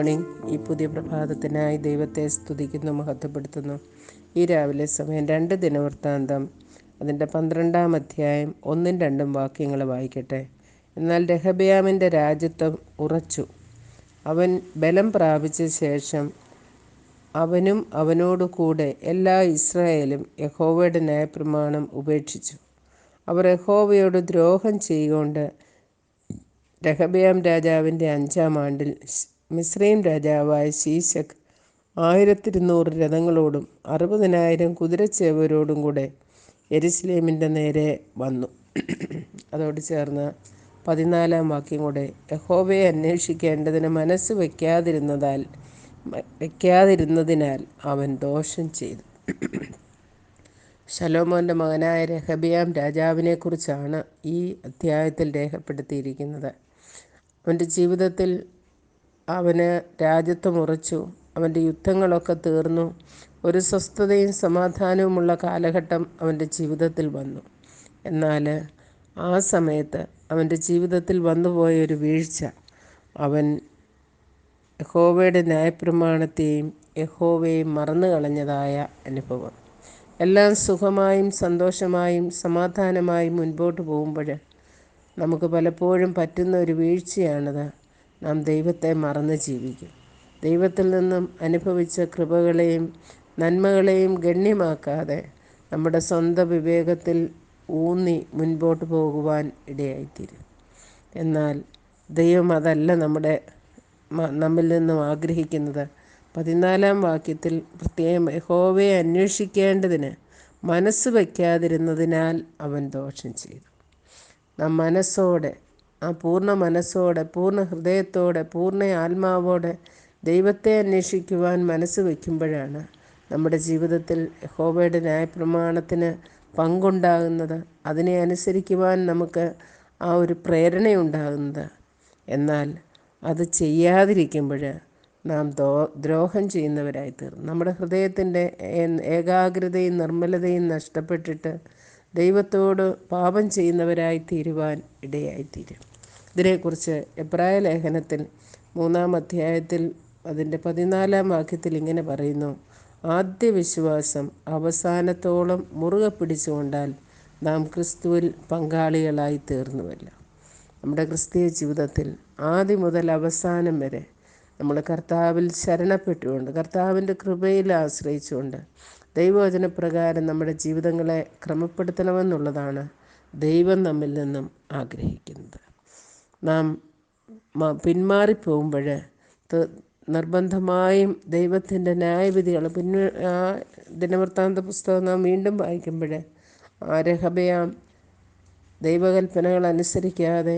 Morning ഈ പുതിയ പ്രഭാതത്തിനായി ദൈവത്തെ സ്തുതിക്കുന്നു മഹത്വപ്പെടുത്തുന്നു. ഈ രാവിലെ സമയം രണ്ട് ദിനവൃത്താന്തം. അതിന്റെ പന്ത്രണ്ടാം അധ്യായം ഒന്നും രണ്ടും വാക്യങ്ങൾ വായിക്കട്ടെ. എന്നാൽ രഹബയാമിന്റെ രാജ്യത്വം ഉറച്ചു. അവൻ ബലം പ്രാപിച്ച ശേഷം അവനും അവനോടു കൂടെ എല്ലാ ഇസ്രായേലും യഹോവയുടെ ന്യായപ്രമാണം ഉപേക്ഷിച്ചു. അവർ യഹോവയോട് ദ്രോഹം ചെയ്തുകൊണ്ട് രഹബയാം രാജാവിന്റെ അഞ്ചാം ആണ്ടിൽ മിസ്രൈം രാജാവായ ശീശക് ആയിരത്തിരുന്നൂറ് രഥങ്ങളോടും അറുപതിനായിരം കുതിരച്ചേവരോടും കൂടെ എരുസലേമിന്റെ നേരെ വന്നു. അതോട് ചേർന്ന് പതിനാലാം വാക്യം കൂടെ യഹോവയെ അന്വേഷിക്കേണ്ടതിന് മനസ്സ് വയ്ക്കാതിരുന്നതാൽ വയ്ക്കാതിരുന്നതിനാൽ അവൻ ദോഷം ചെയ്തു. ശലോമോന്റെ മകനായ രഹബിയാം രാജാവിനെക്കുറിച്ചാണ് ഈ അധ്യായത്തിൽ രേഖപ്പെടുത്തിയിരിക്കുന്നത്. അവന്റെ ജീവിതത്തിൽ അവന് രാജ്യത്ത് ഉറച്ചു അവന്റെ യുദ്ധങ്ങളൊക്കെ തീർന്നു. ഒരു സ്വസ്ഥതയും സമാധാനവുമുള്ള കാലഘട്ടം അവന്റെ ജീവിതത്തിൽ വന്നു. എന്നാൽ ആ സമയത്ത് അവന്റെ ജീവിതത്തിൽ വന്നുപോയ ഒരു വീഴ്ച. അവൻ യഹോവയുടെ ന്യായപ്രമാണത്തെയും യഹോവയെയും മറന്നു കളഞ്ഞതായ അനുഭവം. എല്ലാം സുഖമായും സന്തോഷമായും സമാധാനമായും മുൻപോട്ട് പോകുമ്പോൾ നമുക്ക് പലപ്പോഴും പറ്റുന്ന ഒരു വീഴ്ചയാണത്. നാം ദൈവത്തെ മറന്ന് ജീവിക്കും. ദൈവത്തിൽ നിന്നും അനുഭവിച്ച കൃപകളെയും നന്മകളെയും ഗണ്യമാക്കാതെ നമ്മുടെ സ്വന്തം വിവേകത്തിൽ ഊന്നി മുൻപോട്ട് പോകുവാൻ ഇടയായിത്തീരും. എന്നാൽ ദൈവം അതല്ല നമ്മുടെ നമ്മിൽ നിന്നും ആഗ്രഹിക്കുന്നത്. പതിനാലാം വാക്യത്തിൽ പ്രത്യേകം യഹോവയെ അന്വേഷിക്കേണ്ടതിന് മനസ്സ് വയ്ക്കാതിരുന്നതിനാൽ അവൻ ദോഷം ചെയ്തു. നാം മനസ്സോടെ ആ പൂർണ മനസ്സോടെ പൂർണ ഹൃദയത്തോടെ പൂർണ ആത്മാവോടെ ദൈവത്തെ അന്വേഷിക്കുവാൻ മനസ്സ് വയ്ക്കുമ്പോഴാണ് നമ്മുടെ ജീവിതത്തിൽ യഹോവയുടെ ന്യായപ്രമാണത്തിന് പങ്കുണ്ടാകുന്നത്. അതിനെ അനുസരിക്കുവാൻ നമുക്ക് ആ ഒരു പ്രേരണയുണ്ടാകുന്നത്. എന്നാൽ അത് ചെയ്യാതിരിക്കുമ്പോൾ നാം ദോ ദ്രോഹം ചെയ്യുന്നവരായി തീർന്നു. നമ്മുടെ ഹൃദയത്തിന്റെ ഏകാഗ്രതയും നിർമ്മലതയും നഷ്ടപ്പെട്ടിട്ട് ദൈവത്തോട് പാപം ചെയ്യുന്നവരായി തീരുവാൻ ഇടയായിത്തീരും. ഇതിനെക്കുറിച്ച് എബ്രായ ലേഖനത്തിൽ മൂന്നാം അധ്യായത്തിൽ അതിന്റെ പതിനാലാം വാക്യത്തിൽ ഇങ്ങനെ പറയുന്നു ആദ്യ വിശ്വാസം അവസാനത്തോളം മുറുകെ പിടിച്ചുകൊണ്ടാൽ നാം ക്രിസ്തുവിൽ പങ്കാളികളായി തീർന്നുവല്ല. നമ്മുടെ ക്രിസ്തീയ ജീവിതത്തിൽ ആദ്യം മുതൽ അവസാനം വരെ നമ്മൾ കർത്താവിൽ ശരണപ്പെട്ടുകൊണ്ട് കർത്താവിന്റെ കൃപയിൽ ആശ്രയിച്ചുകൊണ്ട് ദൈവവചനപ്രകാരം നമ്മുടെ ജീവിതങ്ങളെ ക്രമപ്പെടുത്തണമെന്നുള്ളതാണ് ദൈവം നമ്മിൽ നിന്നും ആഗ്രഹിക്കുന്നത്. നാം പിന്മാറിപ്പോകുമ്പോൾ നിർബന്ധമായും ദൈവത്തിന്റെ ന്യായവിധികൾ പിന്നെ ആ ദിനവൃത്താന്ത പുസ്തകം നാം വീണ്ടും വായിക്കുമ്പോൾ ആ രഹബയാം ദൈവകൽപ്പനകൾ അനുസരിക്കാതെ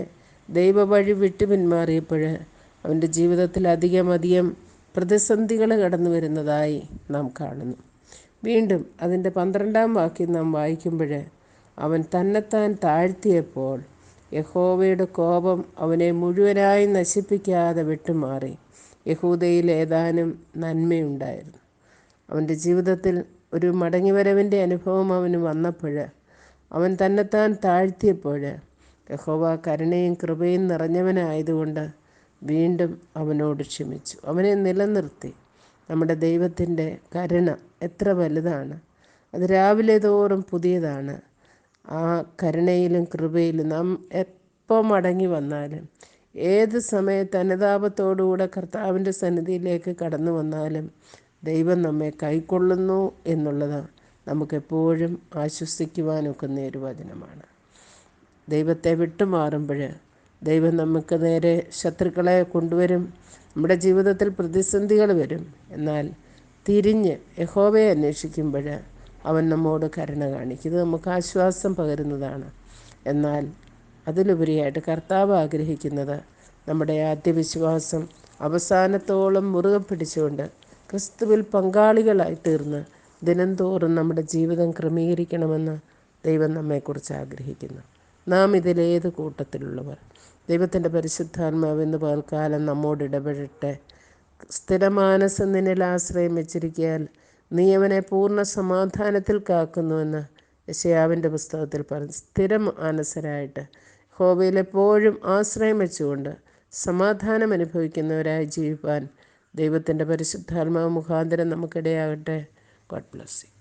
ദൈവവഴി വിട്ടു പിന്മാറിയപ്പോൾ അവന്റെ ജീവിതത്തിൽ അധികം അധികം പ്രതിസന്ധികൾ കടന്നു വരുന്നതായി നാം കാണുന്നു. വീണ്ടും അതിന്റെ പന്ത്രണ്ടാം വാക്യം നാം വായിക്കുമ്പോൾ അവൻ തന്നെത്താൻ താഴ്ത്തിയപ്പോൾ യഹോവയുടെ കോപം അവനെ മുഴുവനായി നശിപ്പിക്കാതെ വിട്ടുമാറി. യഹൂദയിൽ ഏതാനും നന്മയുണ്ടായിരുന്നു. അവന്റെ ജീവിതത്തിൽ ഒരു മടങ്ങിവരവിന്റെ അനുഭവം അവന് വന്നപ്പോൾ അവൻ തന്നെത്താൻ താഴ്ത്തിയപ്പോൾ യഹോവ കരുണയും കൃപയും നിറഞ്ഞവനായതുകൊണ്ട് വീണ്ടും അവനോട് ക്ഷമിച്ചു. അവനെ നിലനിർത്തി. നമ്മുടെ ദൈവത്തിന്റെ കരുണ എത്ര വലുതാണ്. അത് രാവിലെ തോറും പുതിയതാണ്. ആ കരുണയിലും കൃപയിലും നാം എപ്പോൾ മടങ്ങി വന്നാലും ഏത് സമയത്ത് അനുതാപത്തോടുകൂടെ കർത്താവിന്റെ സന്നിധിയിലേക്ക് കടന്നു വന്നാലും ദൈവം നമ്മെ കൈക്കൊള്ളുന്നു എന്നുള്ളത് നമുക്കെപ്പോഴും ആശ്വസിക്കുവാനൊക്കുന്ന ഒരു വചനമാണ്. ദൈവത്തെ വിട്ടുമാറുമ്പോൾ ദൈവം നമുക്ക് നേരെ ശത്രുക്കളെ കൊണ്ടുവരും നമ്മുടെ ജീവിതത്തിൽ പ്രതിസന്ധികൾ വരും. എന്നാൽ തിരിഞ്ഞ് യഹോവയെ അന്വേഷിക്കുമ്പോൾ അവൻ നമ്മോട് കരുണ കാണിക്കും ഇത് നമുക്ക് ആശ്വാസം പകരുന്നതാണ്. എന്നാൽ അതിലുപരിയായിട്ട് കർത്താവ് ആഗ്രഹിക്കുന്നത് നമ്മുടെ ആദ്യ വിശ്വാസം അവസാനത്തോളം മുറുകെ പിടിച്ചുകൊണ്ട് ക്രിസ്തുവിൽ പങ്കാളികളായി തീർന്ന് ദിനംതോറും നമ്മുടെ ജീവിതം ക്രമീകരിക്കണമെന്ന് ദൈവം നമ്മെക്കുറിച്ച് ആഗ്രഹിക്കുന്നു. നാം ഇതിലേത് കൂട്ടത്തിലുള്ളവർ? ദൈവത്തിന്റെ പരിശുദ്ധാത്മാവെന്ന് പകൽക്കാലം നമ്മോട് ഇടപെടട്ടെ. സ്ഥിരമാനസം നിന്നിൽ ആശ്രയം വെച്ചിരിക്കാൻ നീ അവനെ പൂർണ സമാധാനത്തിൽ കാക്കുന്നുവെന്ന് യശയാവിന്റെ പുസ്തകത്തിൽ പറഞ്ഞു. സ്ഥിരം മാനസരായിട്ട് ഹോബയിൽ എപ്പോഴും ആശ്രയം വെച്ചുകൊണ്ട് സമാധാനം അനുഭവിക്കുന്നവരായി ജീവിപ്പാൻ ദൈവത്തിന്റെ പരിശുദ്ധാത്മാവ് മുഖാന്തരം നമുക്കിടയാകട്ടെ. God bless you.